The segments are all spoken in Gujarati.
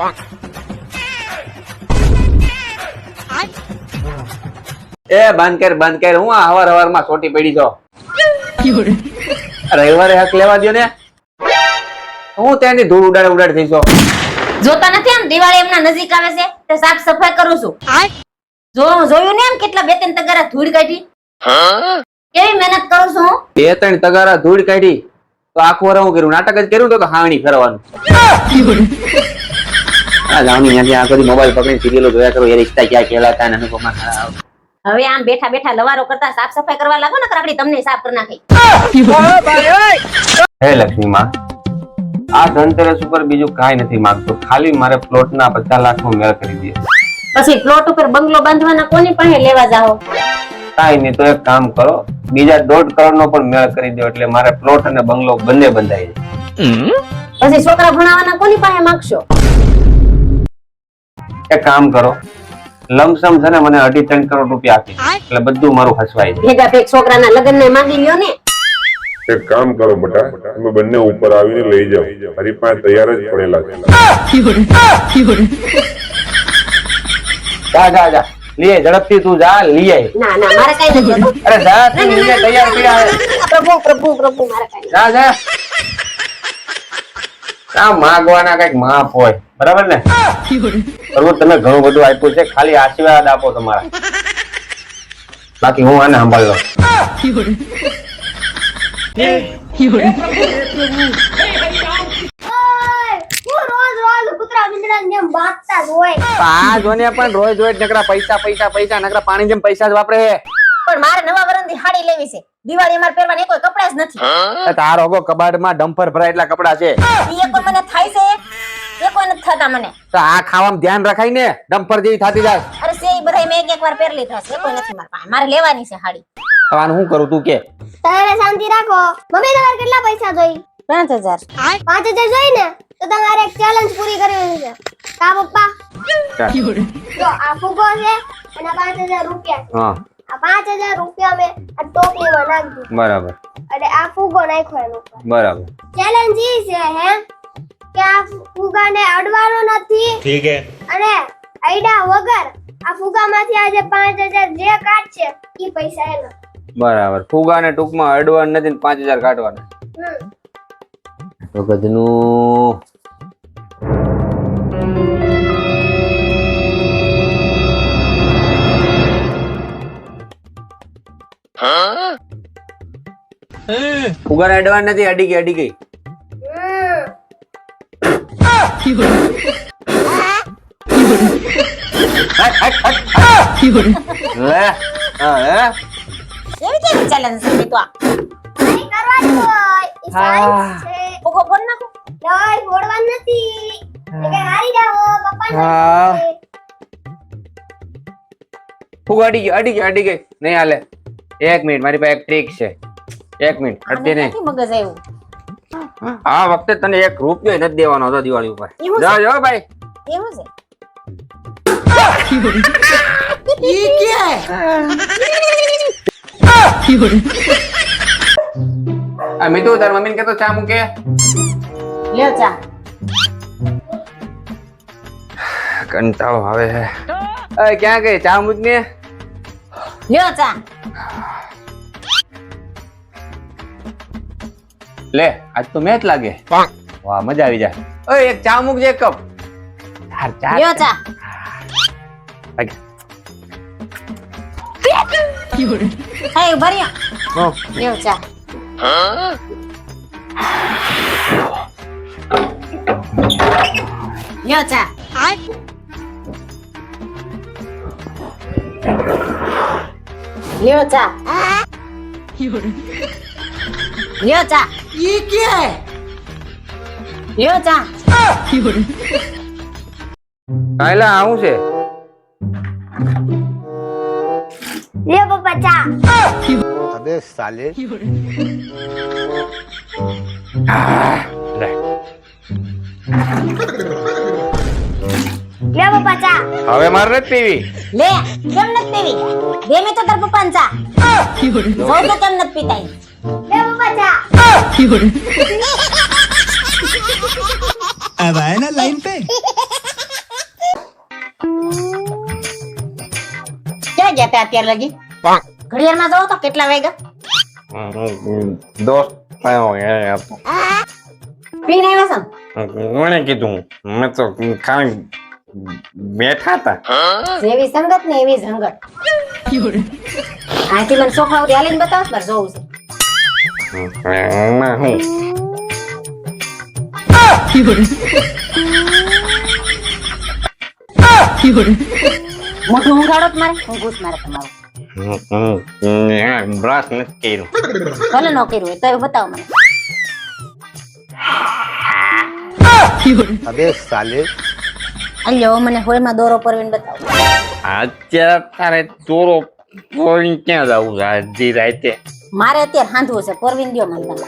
એ બંધ કર બંધ કર. હું હવાર હવારમાં સોટી પડી જો રવિવારે હક લેવા દો ને. હું તેની ધૂળ ઉડાડ ઉડાડ થઈ જો જોતા નથી આમ દિવાળી એમના નજીક આવે છે તે સાફ સફાઈ કરું છું. જો જોયું ને એમ કેટલા બે ત્રણ તગારા ધૂળ કાઢી. કેવી મહેનત કરું છું બે ત્રણ તગારા ધૂળ કાઢી. તો આખું વર હું કર્યું. નાટક જ કર્યું તો હાણી ફરવાનું. આ જાવની ત્યાંથી આ બધી મોબાઈલ પકડીને સિરિયલો જોયા કરો એ રિશ્તા ક્યાં ખેલાતા ને અનુપમા હવે આમ બેઠા બેઠા લવારો કરતા સાફ સફાઈ કરવા લાગો ને કરાકડી તમને સાફ કરી નાખી. હે લક્ષ્મી માં આ ધનતેરસ ઉપર બીજું કાંઈ નથી માંગતો. ખાલી મારે પ્લોટ ના પચાસ લાખ નો મેળ કરી દે. પછી પ્લોટ ઉપર બંગલો બાંધવાના કોની પાસે લેવા જાઓ? કાંઈ નહીં તો એક કામ કરો બીજા દોઢ કરોડ નો પણ મેળ કરી દો એટલે મારે પ્લોટ અને બંગલો બંને બંધાઈ જાય. પછી છોકરા ભણાવવાના કોની પાસે માંગશો? એક કામ કરો. લમસમ છે ને મને અઢી ત્રણ કરોડ રૂપિયા આપી એટલે બધું મારું હસવાય ભેગા ભેગ છોકરાના લગ્ન ને માંગી લ્યો ને. એક કામ કરો બટા તમે બંને ઉપર આવીને લઈ જાઓ. મારી પાસે તૈયાર જ પડેલા છે. જા જા જા. લીએ ઝડપથી તું જા લીએ ના ના મારે કઈ નથી અરે જા તું તૈયાર પડ્યા પ્રભુ પ્રભુ પ્રભુ મારે કઈ જા જા. આ માગવાના કંઈક માપ હોય? બરાબર ને? પ્રભુ તમે ઘણું બધું આપ્યું છે. ખાલી આશીર્વાદ આપો તમારા. બાકી હું આને સંભાળ લઉં હું રોજ રોજ કૂતરા મીંડળાની જેમ બાંધતા જ હોય આ જોને પણ રોજ રોજ નકરા પૈસા પૈસા પૈસા નકરા પાણી જેમ પૈસા જ વાપરે પણ મારે નવા વરણ હાડી લેવી છે. દિવાળી અમારે પહેરવાની કોઈ કપડા જ નથી. તારો હગો કબાટમાં ડમ્પર ભરાય એટલા કપડા છે. એ એક મને થાય છે. એ કોઈ નથી થતા મને. તો આ ખાવામાં ધ્યાન રખાય ને ડમ્પર જેવી થતી જાય. અરે સે બધાય મેં એક એક વાર પહેરી લીધા છે કોઈ નથી મારા પાસે મારે લેવાની છે હાડી. હવે આનું શું કરું તું કે? તારે શાંતિ રાખો. મમ્મી તમારે કેટલા પૈસા જોઈ પાંચ હજાર. પાંચ હજાર જોઈ ને તો તમારે એક ચેલેન્જ પૂરી કરવી છે. કા પપ્પા? જો આ ફુગો છે અને પાંચ હજાર રૂપિયા છે. હા. પાંચ હજાર રૂપિયા મેં બરાબર. અને આ ફુગો નાખ્યો બરાબર. ચેલેન્જ છે હે કે આ ફુગાને અડવાનો નથી. અને આઈડા વગર આ ફુગામાંથી આજે પાંચ હજાર જે કાઢશે એ પૈસા એનો. બરાબર. ફુગાને ટૂંકમાં અડવાનું નથી પાંચ હજાર કાઢવાના. હમ. એ કે નથી અડી ગઈ હા. ફુગા અડી ગઈ અડી ગઈ અડી ગઈ નહીં હાલે. એક મિનિટ મારી પાસે એક ટ્રીક છે. એક મિનિટ અડધી નહીં. મગજ આવ્યું આ વખતે તને એક રૂપિયો નથી દેવાનો હતો દિવાળી ઉપર? જા જો ભાઈ. એવું છે? આ મીતુ તાર મમ્મીને કહેતો ચા મૂકે? લ્યો ચા. કંટાળો આવે છે અય ક્યાં ગઈ? ચા મૂકને? લ્યો ચા. લે આજ તો મેચ લાગે. વાહ મજા આવી જાય. ઓય એક ચા મૂકજે એક કપ યાર ચા લ્યો ચા. લાગે. હે ભર્યો હો. લ્યો ચા. લ્યો ચા. લ્યો ચા. લ્યો ચા ઈ કે લ્યો ચા કાયલા આવું છે લ્યો પપ્પા ચા અબે સાલે લે પપ્પા ચા હવે મારે નથી પીવી લે કેમ નથી પીવી દે મેં તો તાર પપ્પાને ચા સૌ તો કેમ નથી પીતા अब आया ना लाइन पे ક્યાં ગયા હતા અત્યાર લગી ઘડિયાળમાં જોવો તો કેટલા વાગ્યા દોસ્ત આવ્યો એ હતો પીને આવ્યા છો કોણે કીધું મેં તો ખાલી બેઠા હતા જેવી સંગત ને એવી સંગત આથી મને સોફા ઉડી હાલીને બતાવ બસ જોઉં છું નામાં હું મોટું હું ગાડો મારે હું ઘૂસ મારે તમારું બ્રશ નથી કર્યું ભલે ન કર્યું તો બતાવો મને અબે સાલે દોરો પરવીને બતાવો અત્યારે તારે દોરો ક્યાં જવું છે અડધી રાતે મારે અત્યારે હાંધવું છે પરવીન દ્યો મને તમે.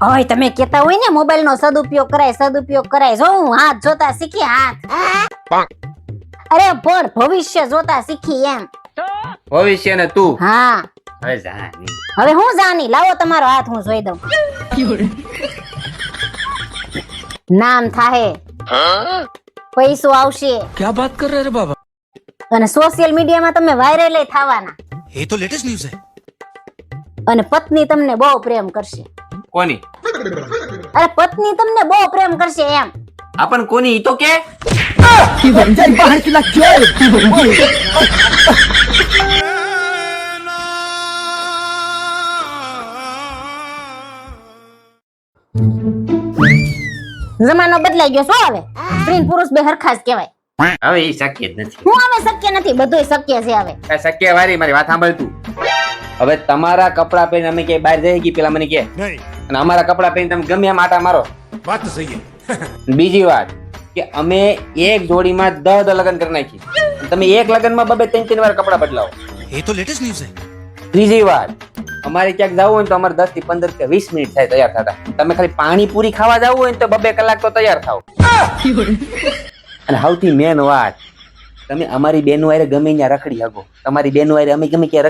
હવે તમે કેતા હોય ને મોબાઈલ નો સદુપયોગ કરાય સદુપયોગ કરાય. જો હું હાથ જોતા શીખી હાથ અરે પણ ભવિષ્ય જોતા શીખી એમ. ભવિષ્ય ને તું? હા. હવે જા ની. હવે હું જાની? લાવો તમારો હાથ હું જોઈ દઉં. નામ થાહે. પૈસો આવશે? ક્યાં વાત કર રહે બાબા? અને સોશિયલ મીડિયામાં તમે વાયરલ થવાના. એ તો લેટેસ્ટ ન્યૂઝ છે. અને પત્ની તમને બહુ પ્રેમ કરશે. કોની? અરે પત્ની તમને બહુ પ્રેમ કરશે એમ. આપણ કોની? તો કે? જમાનો બદલાઈ ગયો શું હવે. સ્ત્રી પુરુષ બે હરખા કહેવાય. હવે એ શક્ય જ નથી. હું હવે શક્ય નથી બધું શક્ય છે હવે. શક્ય વારી મારી વાત સાંભળ તું. હવે તમારા કપડા પહેરીને અમે કે બહાર જઈ ગઈ પેલા મને કે? અને અમારા કપડા પહેરી તમે ગમે એમ આટા મારો. વાત સહી બીજી વાત કે અમે એક જોડીમાં દસ લગ્ન કરી નાખી તમે એક લગ્નમાં બબે ત્રણ ત્રણ વાર કપડા બદલાવો. એ તો લેટેસ્ટ ન્યૂઝ છે. ત્રીજી વાત અમારે ક્યાંક જવું હોય તો અમારે દસથી પંદર કે વીસ મિનિટ થાય તૈયાર થતા. તમે ખાલી પાણીપુરી ખાવા જવું હોય તો બબે કલાક તો તૈયાર થાવ અને સૌથી મેન વાત, તમે અમારી બેનો વાયરે ગમે ત્યાં રખડી શકો તમારી બેનો વાયરે અમે ગમે ક્યાં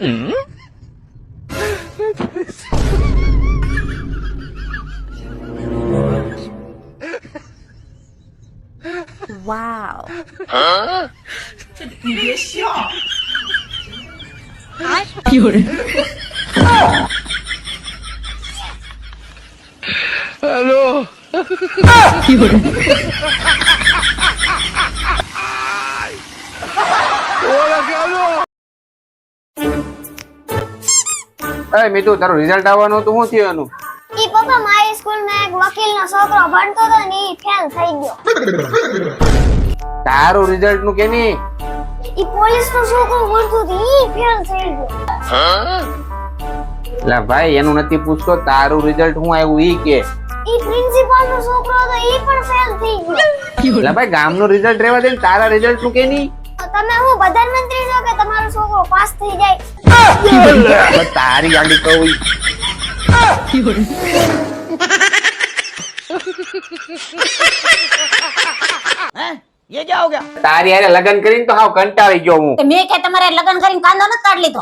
うん Wow！你别笑！哎，有人！Hello！有人！我的天！અરે મીતુ તારું રિઝલ્ટ આવવાનું હતું. શું થયું એનું? ઈ પપ્પા મારી સ્કૂલમાં એક વકીલનો છોકરો ભણતો હતો ને ઈ ફેલ થઈ ગયો. તારું રિઝલ્ટનું કેની? ઈ પોલીસનો છોકરો ભણતો હતો ઈ ફેલ થઈ ગયો. લા ભાઈ એનું નથી પૂછતો. તારું રિઝલ્ટ હું આવ્યું? ઈ કે. ઈ પ્રિન્સિપાલનો છોકરો હતો ઈ પણ ફેલ થઈ ગયો. લા ભાઈ ગામનું રિઝલ્ટ રહેવા દે ને. તારા રિઝલ્ટનું કે નહીં તો તમે હું પ્રધાનમંત્રી છો કે તમારો છોકરો પાસ થઈ જાય? તારી ગાડી કહું ઈ. તારી હારે લગ્ન કરીને તો હાવ કંટાળી ગયો હું. મેં કે તમારે લગન કરીને કાંદો ન કાઢ લીધો?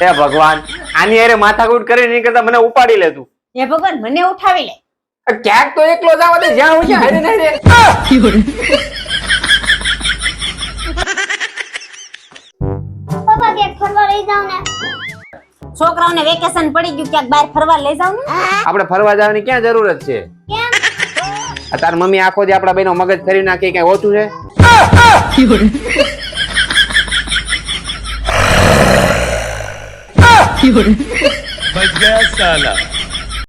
હે ભગવાન આની હારે માથાકૂટ કરીને નહીં કરતા મને ઉપાડી લે તું. હે ભગવાન મને ઉઠાવી લે. ક્યાંક તો એકલો જવા દે જ્યાં હું હારે ને હારે. છોકરાઓને વેકેશન પડી ગયું ક્યાંક બહાર ફરવા લઈ જાવ ને આપણે ફરવા જવાની ક્યાં જરૂરત છે? કેમ? તાર મમ્મી આખો જે આપણા બેનો મગજ ફરી નાખી કઈ ઓછું છે? બચ સાલા.